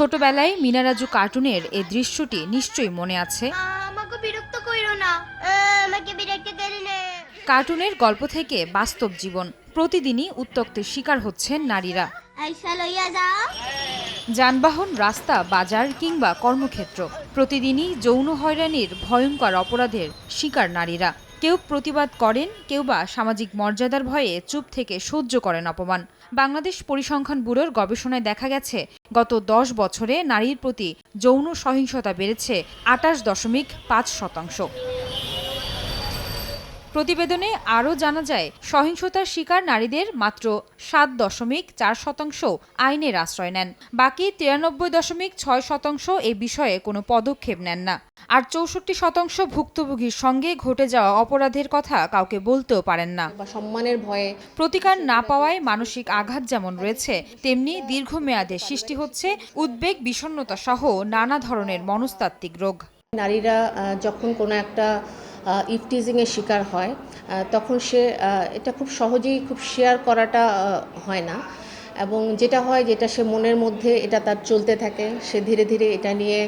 ছোটবেলায় মিনারাজু কার্টুনের এই দৃশ্যটি নিশ্চয়ই মনে আছে। আমাকে বিরক্ত কইরো না। আমাকে বিরক্ত করি না। কার্টুনের গল্প থেকে বাস্তব জীবন। প্রতিদিনই উত্তক্তের শিকার হচ্ছেন নারীরা। যানবাহন রাস্তা বাজার কিংবা কর্মক্ষেত্র। প্রতিদিনই যৌন হয়রানির ভয়ঙ্কর অপরাধের শিকার নারীরা। কেউ প্রতিবাদ করেন, কেউ বা সামাজিক মর্যাদার ভয়ে চুপ থেকে সহ্য করেন অপমান। বাংলাদেশ পরিসংখ্যান ব্যুরোর গবেষণায় দেখা গেছে, গত দশ বছরে নারীর প্রতি যৌন সহিংসতা বেড়েছে আটাশ দশমিক পাঁচ শতাংশ। প্রতিবেদনে আরও জানা যায়, সহিংসতার শিকার নারীদের মাত্র সাত দশমিক চার শতাংশ আইনের আশ্রয় নেন। বাকি তিরানব্বই দশমিক ছয় শতাংশ এ বিষয়ে কোনো পদক্ষেপ নেন না। আর চৌষট্টি শতাংশ ভুক্তভোগীর সঙ্গে ঘটে যাওয়া অপরাধের কথা কাউকে বলতেও পারেন না। সম্মানের ভয়ে প্রতিকার না পাওয়ায় মানসিক আঘাত যেমন রয়েছে তেমনি দীর্ঘমেয়াদে সৃষ্টি হচ্ছে উদ্বেগ বিষণ্ণতা সহ নানা ধরনের মনস্তাত্ত্বিক রোগ। নারীরা যখন কোনো একটা ইফটিজিংয়ের শিকার হয় তখন সে এটা খুব সহজেই খুব শেয়ার করাটা হয় না। এবং যেটা হয় যেটা সে মনের মধ্যে এটা তার চলতে থাকে। সে ধীরে ধীরে এটা নিয়ে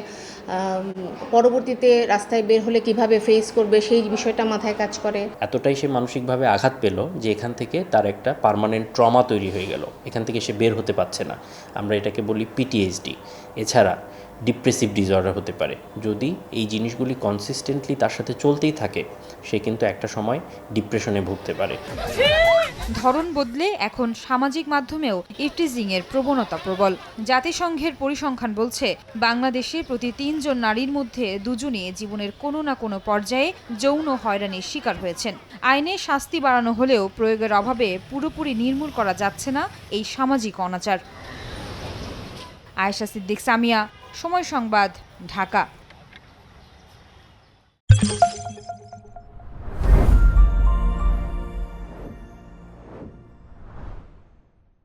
পরবর্তীতে রাস্তায় বের হলে কীভাবে ফেস করবে সেই বিষয়টা মাথায় কাজ করে। এতটাই সে মানসিকভাবে আঘাত পেল যে এখান থেকে তার একটা পার্মানেন্ট ট্রমা তৈরি হয়ে গেল। এখান থেকে সে বের হতে পারছে না। আমরা এটাকে বলি পিটিএসডি এছাড়া ডিপ্রেসিভ ডিসঅর্ডার হতে পারে। যদি এই জিনিসগুলি কনসিস্টেন্টলি তার সাথে চলতেই থাকে সে কিন্তু একটা সময় ডিপ্রেশনে ভুগতে পারে। ধরন বদলে এখন সামাজিক মাধ্যমেও ইফটিজিং এর প্রবণতা প্রবল। জাতিসংঘের পরিসংখ্যান বলছে, বাংলাদেশে প্রতি তিনজন নারীর মধ্যে দুজনই জীবনের কোনো না কোনো পর্যায়ে যৌন হয়রানির শিকার হয়েছেন। আইনে শাস্তি বাড়ানো হলেও প্রয়োগের অভাবে পুরোপুরি নির্মূল করা যাচ্ছে না এই সামাজিক অনাচার। আয়েশা সিদ্দিক সামিয়া, সময় সংবাদ, ঢাকা।